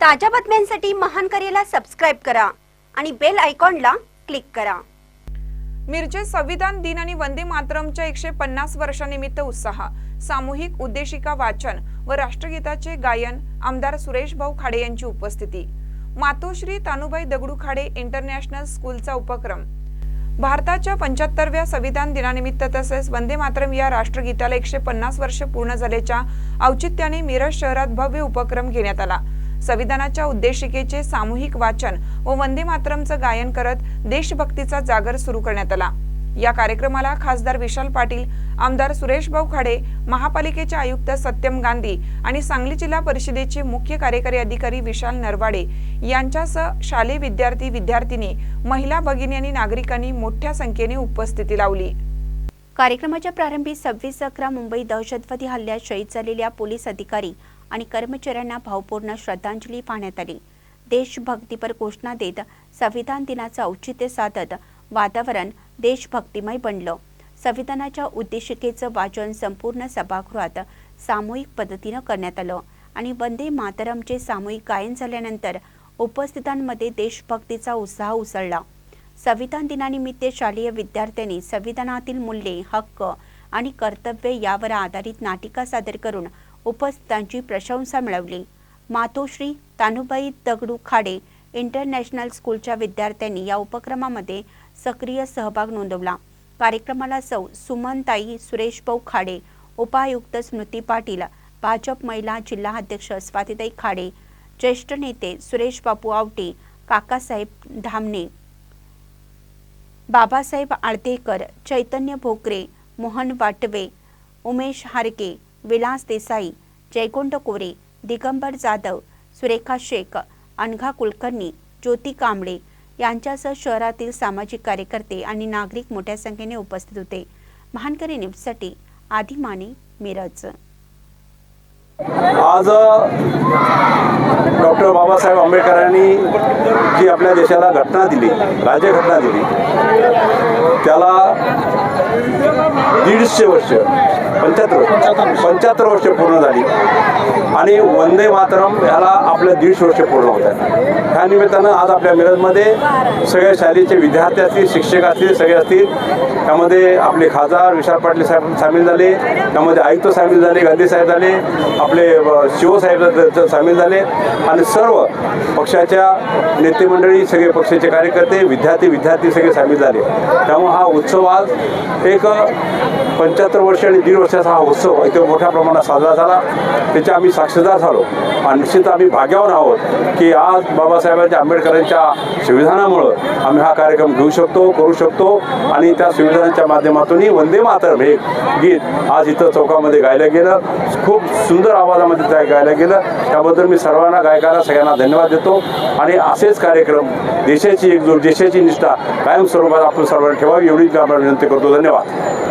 ताज्या बातम्यांसाठी महान करेला सबस्क्राईब करा आणि बेल आयकॉनला क्लिक करा. मिरजे संविधान दिन आणि वंदे मातरमच्या एकशे पन्नास वर्षानिमित्त उत्साह सामूहिक उद्देशिका वाचन व राष्ट्रगीताचे गायन आमदार सुरेश भाऊ खाडे यांची उपस्थिती. मातोश्री तानुबाई दगडू खाडे इंटरनॅशनल स्कूलचा उपक्रम. भारताच्या पंच्याहत्तरव्या संविधान दिनानिमित्त तसेच वंदे मातरम या राष्ट्रगीताला एकशे पन्नास वर्ष पूर्ण झाल्याच्या औचित्याने मिरज शहरात भव्य उपक्रम घेण्यात आला. संविधानाच्या उद्देशिकेचे सामूहिक वाचन व वंदे मातरमचं गायन करत देशभक्तीचा जागर सुरू करण्यात आला. या कार्यक्रमाला खासदार विशाल पाटील आमदार सुरेश भाऊ खाडे महापालिकेचे आयुक्त सत्यम गांधी आणि सांगली जिल्हा परिषदेचे मुख्य कार्यकारी अधिकारी विशाल नरवाडे यांच्यासह शालेय विद्यार्थी विद्यार्थिनी महिला भगिनी आणि नागरिकांनी मोठ्या संख्येने उपस्थिती लावली. कार्यक्रमाच्या प्रारंभी सव्वीस अकरा मुंबई दहशतवादी हल्ल्यात शहीद झालेल्या पोलीस अधिकारी आणि कर्मचाऱ्यांना भावपूर्ण श्रद्धांजली वाहण्यात आली. देशभक्तीपर घोषणा देत संविधान दिनाचं औचित्य साधत वातावरण देशभक्तिमय बनलं. संविधानाच्या उद्देशिकेचं वाचन संपूर्ण सभागृहात सामूहिक पद्धतीनं करण्यात आलं आणि वंदे मातरमचे सामूहिक गायन झाल्यानंतर उपस्थितांमध्ये देशभक्तीचा उत्साह उसळला. संविधान दिनानिमित्त शालेय विद्यार्थ्यांनी संविधानातील मूल्ये हक्क आणि कर्तव्य यावर आधारित नाटिका सादर करून उपस्थितांची प्रशंसा मिळवली. मातोश्री तानुबाई दगडू खाडे इंटरनॅशनल स्कूलच्या विद्यार्थ्यांनी या उपक्रमामध्ये सक्रिय सहभाग नोंदवला. कार्यक्रमाला सौ सुमनताई सुरेशभाऊ खाडे उपायुक्त स्मृती पाटील भाजप महिला जिल्हा अध्यक्ष स्वातीताई खाडे ज्येष्ठ नेते सुरेश बापू आवटे काकासाहेब धामणे बाबासाहेब आळतेकर चैतन्य भोकरे मोहन वाटवे उमेश हारके विलास देसाई जयकुंड कोरे दिगंबर जाधव सुरेखा शेख अनघा कुलकर्णी ज्योती कांबळे यांच्यासह शहरातील सामाजिक कार्यकर्ते आणि नागरिक मोठ्या संख्येने उपस्थित होते. महानकरी न्यूजसाठी आधी माने मिरज. आज डॉक्टर बाबासाहेब आंबेडकरांनी जी आपल्या देशाला घटना दिली राज्यघटना दिली त्याला दीडशे वर्ष पंच्याहत्तर पंच्याहत्तर वर्ष पूर्ण झाली. आणि वंदे मातरम ह्याला आपल्या दीडशे वर्ष पूर्ण होत आहेत. ह्या निमित्तानं आज आपल्या मिरजमध्ये सगळ्या शालेचे विद्यार्थी असतील शिक्षक असतील सगळे असतील त्यामध्ये आपले खासदार विशाल पाटील साहेब सामील झाले त्यामध्ये आयुक्त सामील झाले गांधी साहेब झाले आपले शिवसाहेब सामील झाले. आणि सर्व पक्षाच्या नेतेमंडळी सगळे पक्षाचे कार्यकर्ते विद्यार्थी विद्यार्थी सगळे सामील झाले. त्यामुळे हा उत्सव आज एक पंच्याहत्तर वर्ष आणि दीड वर्षाचा हा उत्सव इथे मोठ्या प्रमाणात साजरा झाला. त्याचे आम्ही साक्षीदार झालो. आणि निश्चित आम्ही भाग्यावर आहोत की आज बाबासाहेबांच्या आंबेडकरांच्या संविधानामुळं आम्ही हा कार्यक्रम घेऊ शकतो करू शकतो. आणि त्या संविधानाच्या माध्यमातूनही वंदे मातरम हे गीत आज इथं चौकामध्ये गायलं गेलं. खूप सुंदर आवाजामध्ये त्या गायलं गेलं. त्याबद्दल मी सर्वांना गायकाला सगळ्यांना धन्यवाद देतो. आणि असेच कार्यक्रम देशाची एकजूट देशाची निष्ठा कायम स्वरूपात आपण सर्वांना ठेवावी एवढीच आपण विनंती करतो. धन्यवाद.